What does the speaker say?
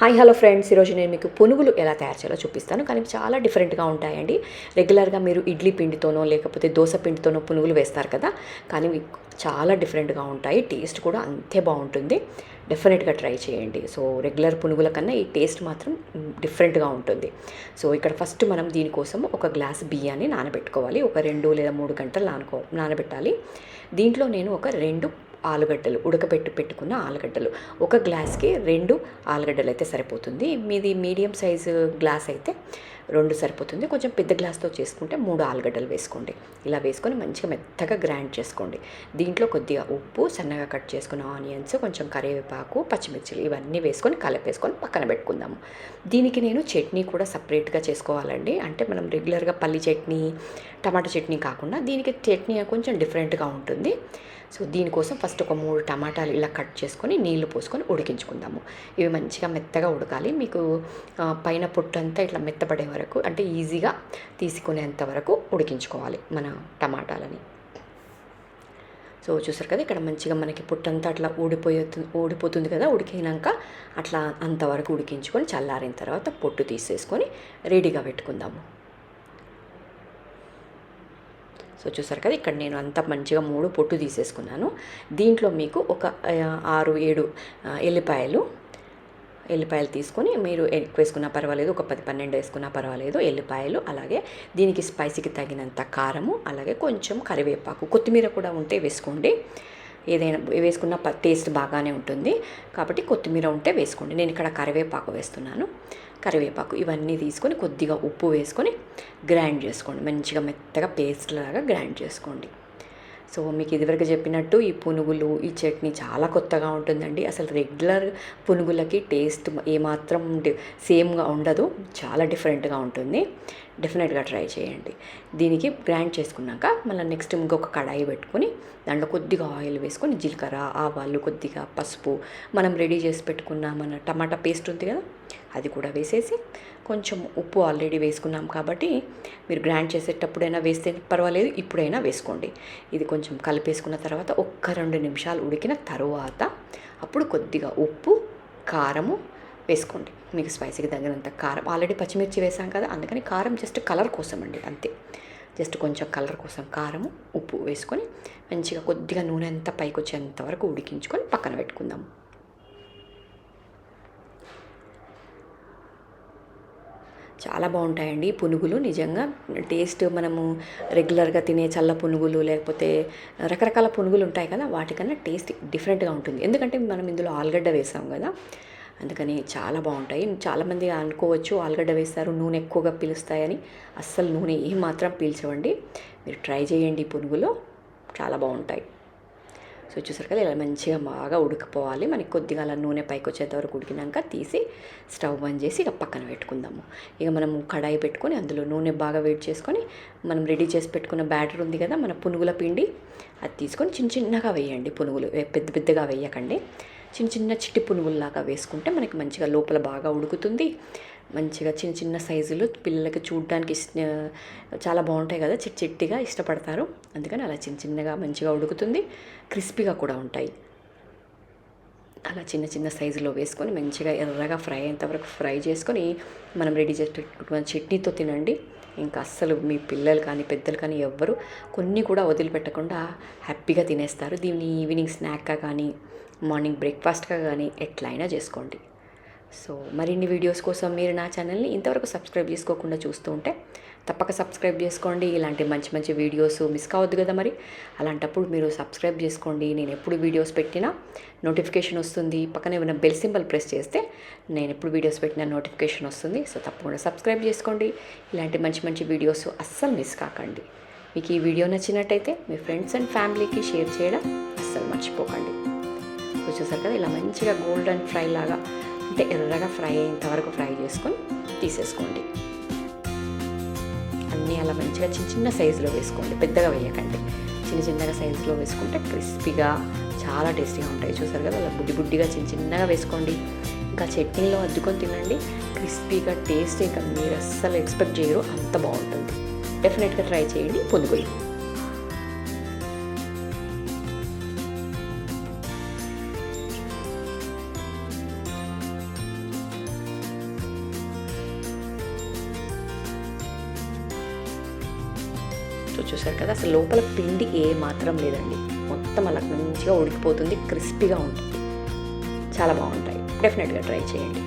Hi hello friends. ఈరోజు నేను మీకు పునుగులు ఎలా తయారు చేయాలో చూపిస్తాను. కానీ చాలా డిఫరెంట్గా ఉంటాయండి. రెగ్యులర్గా మీరు ఇడ్లీ పిండితోనో లేకపోతే దోశ పిండితోనో పునుగులు వేస్తారు కదా. కానీ మీకు చాలా డిఫరెంట్గా ఉంటాయి. టేస్ట్ కూడా అంతే బాగుంటుంది. డెఫినెట్గా ట్రై చేయండి. సో రెగ్యులర్ పునుగుల కన్నా ఈ టేస్ట్ మాత్రం డిఫరెంట్గా ఉంటుంది. సో ఇక్కడ ఫస్ట్ మనం దీనికోసం ఒక గ్లాస్ బియ్యాన్ని నానబెట్టుకోవాలి. ఒక రెండు లేదా మూడు గంటలు నానుకో నానబెట్టాలి. దీంట్లో నేను ఒక రెండు ఆలుగడ్డలు ఉడకబెట్టి పెట్టుకున్న ఆలుగడ్డలు. ఒక గ్లాస్కి రెండు ఆలుగడ్డలు అయితే సరిపోతుంది. మీది మీడియం సైజు గ్లాస్ అయితే రెండు సరిపోతుంది. కొంచెం పెద్ద గ్లాస్తో చేసుకుంటే మూడు ఆలుగడ్డలు వేసుకోండి. ఇలా వేసుకొని మంచిగా మెత్తగా గ్రైండ్ చేసుకోండి. దీంట్లో కొద్దిగా ఉప్పు సన్నగా కట్ చేసుకున్న ఆనియన్స్ కొంచెం కరివేపాకు పచ్చిమిర్చిలు ఇవన్నీ వేసుకొని కలిపేసుకొని పక్కన పెట్టుకుందాము. దీనికి నేను చట్నీ కూడా సపరేట్గా చేసుకోవాలండి. అంటే మనం రెగ్యులర్గా పల్లి చట్నీ టమాటా చట్నీ కాకుండా దీనికి చట్నీ కొంచెం డిఫరెంట్గా ఉంటుంది. సో దీనికోసం ఫస్ట్ ఒక మూడు టమాటాలు ఇలా కట్ చేసుకొని నీళ్ళు పోసుకొని ఉడికించుకుందాము. ఇవి మంచిగా మెత్తగా ఉడకాలి. మీకు పైన పొట్టంతా ఇట్లా మెత్తపడే వరకు అంటే ఈజీగా తీసుకునేంత వరకు ఉడికించుకోవాలి మన టమాటాలని. సో చూసారు కదా ఇక్కడ మంచిగా మనకి పుట్టంతా అట్లా ఊడిపోయే ఊడిపోతుంది కదా ఉడికినాక అట్లా అంతవరకు ఉడికించుకొని చల్లారిన తర్వాత పొట్టు తీసేసుకొని రెడీగా పెట్టుకుందాము. సో చూసారు కదా ఇక్కడ నేను అంత మంచిగా మూడు పొట్టు తీసేసుకున్నాను. దీంట్లో మీకు ఒక ఆరు ఏడు ఎల్లిపాయలు ఎల్లిపాయలు తీసుకొని మీరు ఎక్కువ వేసుకున్నా పర్వాలేదు ఒక పది పన్నెండు వేసుకున్నా పర్వాలేదు ఎల్లిపాయలు అలాగే దీనికి స్పైసీకి తగినంత కారము అలాగే కొంచెం కరివేపాకు కొత్తిమీర కూడా ఉంటే వేసుకోండి. ఏదైనా వేసుకున్న ప- టేస్ట్ బాగానే ఉంటుంది. కాబట్టి కొత్తిమీర ఉంటే వేసుకోండి. నేను ఇక్కడ కరివేపాకు వేస్తున్నాను. కరివేపాకు ఇవన్నీ తీసుకొని కొద్దిగా ఉప్పు వేసుకొని గ్రైండ్ చేసుకోండి. మంచిగా మెత్తగా పేస్ట్ లాగా గ్రైండ్ చేసుకోండి. సో మీకు ఇదివరకు చెప్పినట్టు ఈ పునుగులు ఈ చట్నీ చాలా కొత్తగా ఉంటుందండి. అసలు రెగ్యులర్ పునుగులకి టేస్ట్ ఏమాత్రం సేమ్గా ఉండదు. చాలా డిఫరెంట్గా ఉంటుంది. డెఫినెట్గా ట్రై చేయండి. దీనికి గ్రైండ్ చేసుకున్నాక మళ్ళీ నెక్స్ట్ ఇంకొక కడాయి పెట్టుకొని దాంట్లో కొద్దిగా ఆయిల్ వేసుకొని జీలకర్ర ఆవాలు కొద్దిగా పసుపు మనం రెడీ చేసి పెట్టుకున్న మన టమాటా పేస్ట్ ఉంది కదా అది కూడా వేసేసి కొంచెం ఉప్పు ఆల్రెడీ వేసుకున్నాం కాబట్టి మీరు గ్రైండ్ చేసేటప్పుడైనా వేస్తే పర్వాలేదు ఇప్పుడైనా వేసుకోండి. ఇది కొంచెం కలిపేసుకున్న తర్వాత ఒక్క రెండు నిమిషాలు ఉడికిన తర్వాత అప్పుడు కొద్దిగా ఉప్పు కారము వేసుకోండి. మీకు స్పైసీకి తగినంత కారం. ఆల్రెడీ పచ్చిమిర్చి వేసాం కదా అందుకని కారం జస్ట్ కలర్ కోసం అండి అంతే. జస్ట్ కొంచెం కలర్ కోసం కారము ఉప్పు వేసుకొని మంచిగా కొద్దిగా నూనె అంతా పైకి వచ్చేంత వరకు ఉడికించుకొని పక్కన పెట్టుకుందాం. చాలా బాగుంటాయండి పునుగులు. నిజంగా టేస్ట్ మనము రెగ్యులర్గా తినే చల్ల పునుగులు లేకపోతే రకరకాల పునుగులు ఉంటాయి కదా వాటికన్నా టేస్ట్ డిఫరెంట్గా ఉంటుంది. ఎందుకంటే మనం ఇందులో ఆలుగడ్డ వేసాం కదా అందుకని చాలా బాగుంటాయి. చాలామంది అనుకోవచ్చు ఆలుగడ్డ వేస్తారు నూనె ఎక్కువగా పీలుస్తాయని. అస్సలు నూనె ఏమాత్రం మాత్రం పీల్చవండి. మీరు ట్రై చేయండి పునుగులో. చాలా బాగుంటాయి. సో చూసారు కదా ఇలా మంచిగా బాగా ఉడికిపోవాలి. మనకి కొద్దిగా అలా నూనె పైకి వచ్చేంత వరకు ఉడికినాక తీసి స్టవ్ బంద్ చేసి ఇక పక్కన పెట్టుకుందాము. ఇక మనం కడాయి పెట్టుకొని అందులో నూనె బాగా వేడి చేసుకొని మనం రెడీ చేసి పెట్టుకున్న బ్యాటర్ ఉంది కదా మన పునుగుల పిండి అది తీసుకొని చిన్న చిన్నగా వేయండి పునుగులు. పెద్ద పెద్దగా వేయకండి. చిన్న చిన్న చిట్టి పునుగుల్లాగా వేసుకుంటే మనకి మంచిగా లోపల బాగా ఉడుకుతుంది. మంచిగా చిన్న చిన్న సైజులు పిల్లలకి చూడడానికి ఇష్ట చాలా బాగుంటాయి కదా చిట్ చిట్టిగా ఇష్టపడతారు. అందుకని అలా చిన్న చిన్నగా మంచిగా ఉడుకుతుంది. క్రిస్పీగా కూడా ఉంటాయి. అలా చిన్న చిన్న సైజులో వేసుకొని మంచిగా ఎర్రగా ఫ్రై అయ్యేంత వరకు ఫ్రై చేసుకొని మనం రెడీ చేసేటటువంటి చట్నీతో తినండి. ఇంకా అస్సలు మీ పిల్లలు కానీ పెద్దలు కానీ ఎవ్వరు కొన్ని కూడా వదిలిపెట్టకుండా హ్యాపీగా తినేస్తారు. దీన్ని ఈవినింగ్ స్నాక్గా కానీ మార్నింగ్ బ్రేక్ఫాస్ట్గా కానీ ఎట్లయినా చేసుకోండి. సో మరిన్ని వీడియోస్ కోసం మీరు నా ఛానల్ని ఇంతవరకు సబ్స్క్రైబ్ చేసుకోకుండా చూస్తూ ఉంటే తప్పక సబ్స్క్రైబ్ చేసుకోండి. ఇలాంటి మంచి మంచి వీడియోస్ మిస్ కావద్దు కదా మరి. అలాంటప్పుడు మీరు సబ్స్క్రైబ్ చేసుకోండి. నేను ఎప్పుడు వీడియోస్ పెట్టినా నోటిఫికేషన్ వస్తుంది. పక్కనే ఉన్న బెల్ సింబల్ ప్రెస్ చేస్తే నేను ఎప్పుడు వీడియోస్ పెట్టినా నోటిఫికేషన్ వస్తుంది. సో తప్పకుండా సబ్స్క్రైబ్ చేసుకోండి. ఇలాంటి మంచి మంచి వీడియోస్ అస్సలు మిస్ కాకండి. మీకు ఈ వీడియో నచ్చినట్టయితే మీ ఫ్రెండ్స్ అండ్ ఫ్యామిలీకి షేర్ చేయడం అస్సలు మర్చిపోకండి. సో చూసారు కదా ఇలా మంచిగా గోల్డెన్ ఫ్రై లాగా అంటే ఎర్రగా ఫ్రై అయ్యేంత వరకు ఫ్రై చేసుకొని తీసేసుకోండి. అన్నీ అలా మంచిగా చిన్న చిన్న సైజులో వేసుకోండి. పెద్దగా వేయకండి. చిన్న చిన్నగా సైజులో వేసుకుంటే క్రిస్పీగా చాలా టేస్టీగా ఉంటాయి. చూసారు కదా? అలా బుడ్డి బుడ్డిగా చిన్న చిన్నగా వేసుకోండి. ఇంకా చట్నీలో అద్దుకొని తినండి. క్రిస్పీగా టేస్ట్ ఇంకా మీరు అస్సలు ఎక్స్పెక్ట్ చేయరు. అంత బాగుంటుంది. డెఫినెట్గా ట్రై చేయండి. పొందుకోయి సో చూసారు కదా అసలు లోపల పిండి ఏ మాత్రం లేదండి. మొత్తం అలా మంచిగా ఉడికిపోతుంది క్రిస్పీగా ఉంటుంది. చాలా బాగుంటాయి. డెఫినెట్గా ట్రై చేయండి.